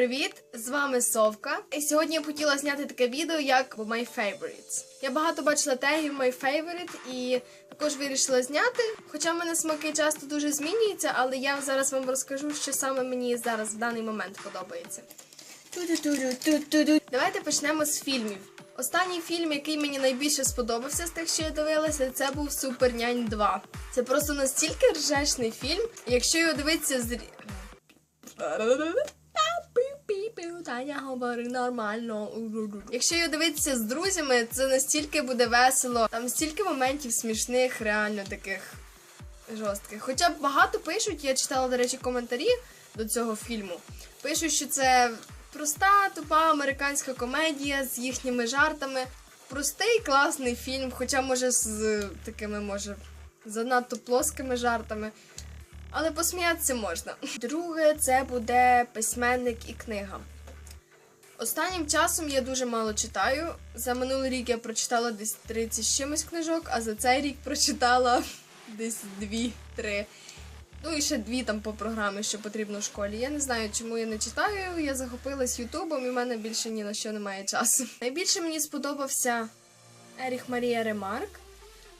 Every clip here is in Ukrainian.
привіт! З вами Совка. І сьогодні я хотіла зняти таке відео як My Favorites. Я багато бачила тегів My Favorite і також вирішила зняти. Хоча в мене смаки часто дуже змінюються, але я зараз вам розкажу, що саме мені зараз в даний момент подобається. Давайте почнемо з фільмів. Останній фільм, який мені найбільше сподобався з тих, що я дивилася, це був Супер Нянь 2. Це просто настільки ржешний фільм. Якщо його дивитися з Таня говори нормально. Якщо його дивитися з друзями, це настільки буде весело. Там стільки моментів смішних, реально таких жорстких. Хоча багато пишуть, я читала, до речі, коментарі до цього фільму. Пишуть, що це проста, тупа американська комедія з їхніми жартами. Простий класний фільм, хоча може з такими, може, занадто плоскими жартами. Але посміятися можна. Друге, це буде письменник і книга. Останнім часом я дуже мало читаю. За минулий рік я прочитала десь 30 з чимось книжок, а за цей рік прочитала десь 2-3. Ну і ще дві там по програмі, що потрібно в школі. Я не знаю, чому я не читаю. Я захопилась Ютубом і в мене більше ні на що немає часу. Найбільше мені сподобався Еріх Марія Ремарк,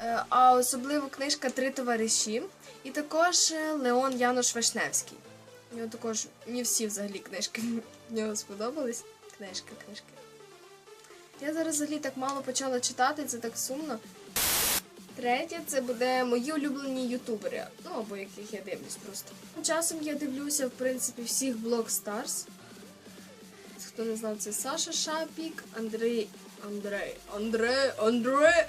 е, а особливо книжка Три товариші. І також е, Леон Януш Вишневський. У нього також не всі взагалі книжки в нього сподобались. Книжки, книжки. Я зараз взагалі так мало почала читати, це так сумно. Третє це буде мої улюблені ютубери, ну або яких я дивлюсь просто. Часом я дивлюся, в принципі, всіх блог Старс. Хто не знав, це Саша Шапік, Андрій. Андрей, Андрей, Андрей.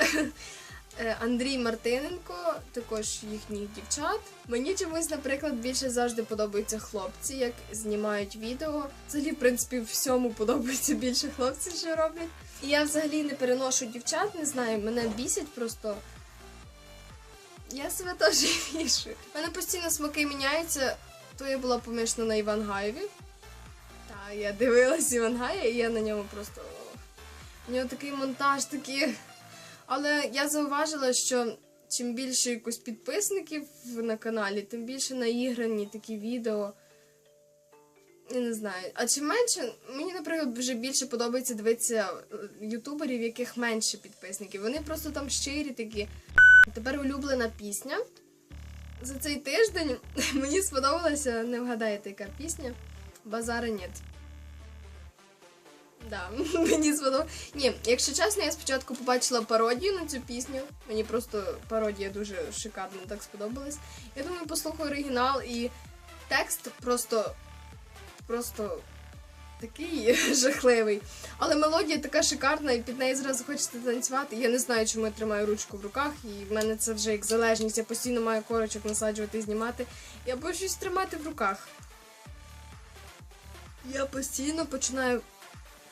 Е, Андрій Мартиненко, також їхніх дівчат. Мені чомусь, наприклад, більше завжди подобаються хлопці, як знімають відео. Взагалі, в принципі, всьому подобається більше хлопців, що роблять. І я взагалі не переношу дівчат, не знаю, мене бісять просто. Я себе теж вішую. У мене постійно смаки міняються. То я була помішана на Івангаєві. Та я дивилась Івангая, і я на ньому просто. У нього такий монтаж, такий. Але я зауважила, що чим більше якось підписників на каналі, тим більше наіграні такі відео. Я не знаю. А чим менше, мені, наприклад, вже більше подобається дивитися е, ютуберів, яких менше підписників. Вони просто там щирі такі. Тепер улюблена пісня. За цей тиждень мені сподобалася, не вгадаєте, яка пісня. Базара нет. Да, мені сподобалося. Ні, якщо чесно, я спочатку побачила пародію на цю пісню. Мені просто пародія дуже шикарно так сподобалась. Я думаю, послухаю оригінал і текст просто. просто такий жахливий. Але мелодія така шикарна, і під неї зразу хочеться танцювати. Я не знаю, чому я тримаю ручку в руках, і в мене це вже як залежність. Я постійно маю корочок насаджувати і знімати. Я буду щось тримати в руках. Я постійно починаю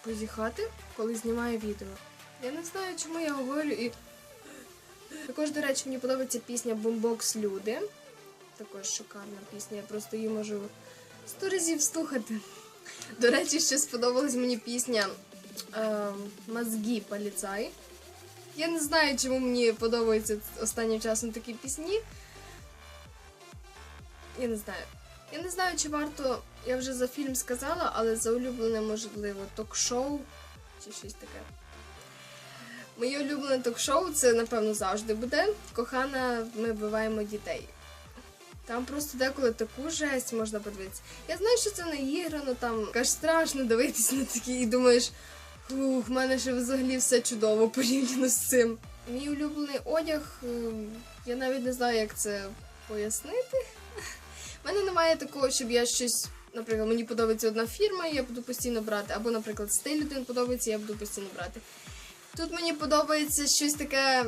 позіхати, коли знімаю відео. Я не знаю, чому я говорю і. Також, до речі, мені подобається пісня Бомбокс Люди. Також шикарна пісня, я просто її можу сто разів слухати. До речі, ще сподобалась мені пісня е, Мозги поліцай. Я не знаю, чому мені подобаються останнім часом такі пісні. Я не знаю. Я не знаю, чи варто. Я вже за фільм сказала, але за улюблене, можливо, ток-шоу чи щось таке. Моє улюблене ток-шоу це, напевно, завжди буде. Кохана, ми вбиваємо дітей. Там просто деколи таку жесть можна подивитися. Я знаю, що це наіграно, там аж страшно дивитись на такі і думаєш, ух, в мене ще взагалі все чудово порівняно з цим. Мій улюблений одяг, ем, я навіть не знаю, як це пояснити. У мене немає такого, щоб я щось, наприклад, мені подобається одна фірма, і я буду постійно брати, або, наприклад, стиль один подобається, і я буду постійно брати. Тут мені подобається щось таке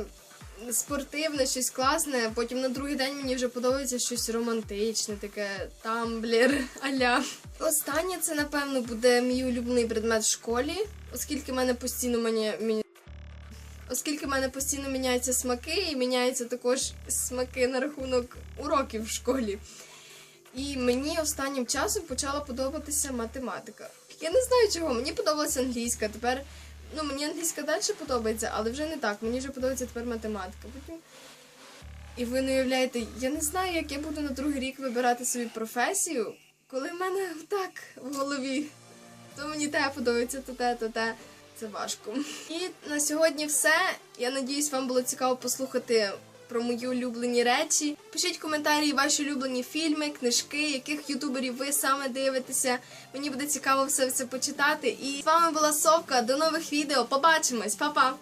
спортивне, щось класне, потім на другий день мені вже подобається щось романтичне, таке тамблер, аля. Останнє це, напевно, буде мій улюблений предмет в школі, оскільки в мене постійно мені... Оскільки в мене постійно міняються смаки, і міняються також смаки на рахунок уроків в школі. І мені останнім часом почала подобатися математика. Я не знаю чого, мені подобалася англійська. Тепер ну мені англійська далі подобається, але вже не так. Мені вже подобається тепер математика. І ви не уявляєте, я не знаю, як я буду на другий рік вибирати собі професію, коли в мене так в голові то мені те подобається, то те, то те. Це важко. І на сьогодні все. Я надіюсь, вам було цікаво послухати про мої улюблені речі. Пишіть коментарі ваші улюблені фільми, книжки, яких ютуберів ви саме дивитеся. Мені буде цікаво все це почитати. І з вами була Совка. До нових відео. Побачимось, Па-па!